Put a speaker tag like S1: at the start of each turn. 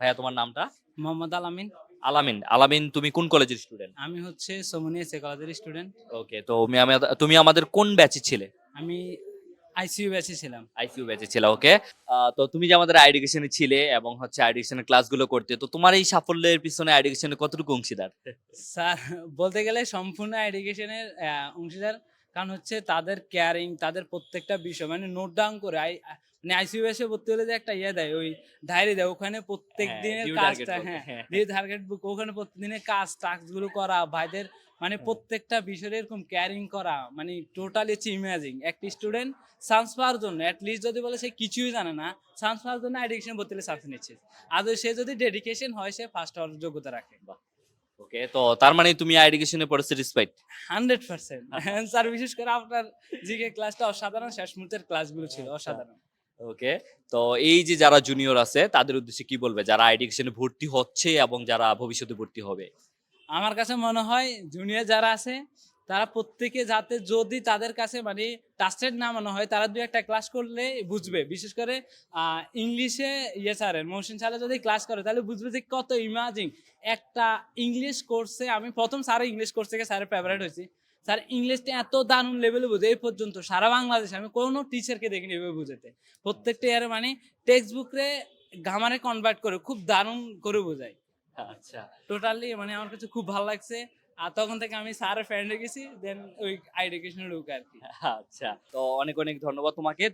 S1: ভাইয়া তোমার নামটা?
S2: মোহাম্মদ আলামিন।
S1: আলামিন। আলামিন তুমি কোন কলেজের স্টুডেন্ট
S2: আমি হচ্ছে সোমনিয়া সে কলেজের স্টুডেন্ট
S1: ওকে তো তুমি আমি- তুমি আমাদের কোন ব্যাচে ছিলে?
S2: আমি আইসিইউ ব্যাচে ছিলাম।
S1: আইসিইউ ব্যাচে ছিল ওকে তো তুমি যে আমাদের আইডিকেশনে ছিলে এবং হচ্ছে আইডিকেশনের ক্লাসগুলো করতে তো তোমার এই সাফল্যের পিছনে আইডিকেশনে কতটুকু অংশীদার?
S2: স্যার বলতে গেলে সম্পূর্ণ এডুকেশনের অংশীদার। কারণ হচ্ছে তাদের কেয়ারিং তাদের প্রত্যেকটা বিষয় মানে নোট ডাউন করে মানে আইসিইউ ব্যাচে ভর্তি হলে যে একটা ইয়ে দেয় ওই ডায়েরি দেয় ওখানে প্রত্যেক
S1: হ্যাঁ,
S2: দিনের কাজটা হ্যাঁ
S1: হ্যাঁ।
S2: টার্গেট বুক ওখানে কাজ টাস্কগুলো করা ভাইদের মানে
S1: হ্যাঁ।
S2: প্রত্যেকটা বিষয়ে এরকম কেয়ারিং করা মানে টোটালি হচ্ছে ইমাজিং একটা স্টুডেন্ট চান্স পাওয়ার জন্য লিস্ট যদি বলে সে কিছুই জানে না চান্স পাওয়ার জন্য এডুকেশন ভর্তি হলে নিচ্ছে আর সে যদি ডেডিকেশন হয় সে ফার্স্ট হওয়ার যোগ্যতা রাখে
S1: ওকে তো তার মানে তুমি আইডিকেশনে পড়ে স্যাটিসফাইড
S2: হান্ড্রেড পার্সেন্ট স্যার বিশেষ করে আপনার জিকে ক্লাসটা অসাধারণ শেষ মুহূর্তের ক্লাসগুলো ছিল
S1: আচ্ছা।
S2: অসাধারণ
S1: ওকে? তো এই যে যারা জুনিয়র আছে, তাদের উদ্দেশ্যে কি বলবে? যারা এডুকেশনে ভর্তি হচ্ছে এবং যারা ভবিষ্যতে ভর্তি হবে?
S2: আমার কাছে মনে হয় জুনিয়র যারা আছে তারা প্রত্যেকে যাতে যদি তাদের কাছে মানে টাস্টেড না মনে হয় তারা দু একটা ক্লাস করলে বুঝবে। বিশেষ করে ইংলিশে ইয়ে স্যারের মৌসিন স্যারে যদি ক্লাস করে তাহলে বুঝবে যে কত ইমাজিং একটা ইংলিশ কোর্সে আমি প্রথম স্যারের ইংলিশ কোর্স থেকে স্যারের ফেভারিট হয়েছি। স্যার ইংলিশটা এত দারুণ লেভেলে বুঝে এই পর্যন্ত সারা বাংলাদেশে আমি কোনো টিচারকে দেখিনি এভাবে বুঝাতে। প্রত্যেকটা ইয়ারে মানে টেক্সট বুকরে গামারে কনভার্ট করে খুব দারুণ করে বোঝায়।
S1: আচ্ছা।
S2: টোটালি মানে আমার কাছে খুব ভালো লাগছে। আর তখন থেকে আমি স্যার ফ্রেন্ড রেখেছি দেন ওই এডুকেশনের ঢুকে আর কি।
S1: আচ্ছা তো অনেক অনেক ধন্যবাদ তোমাকে।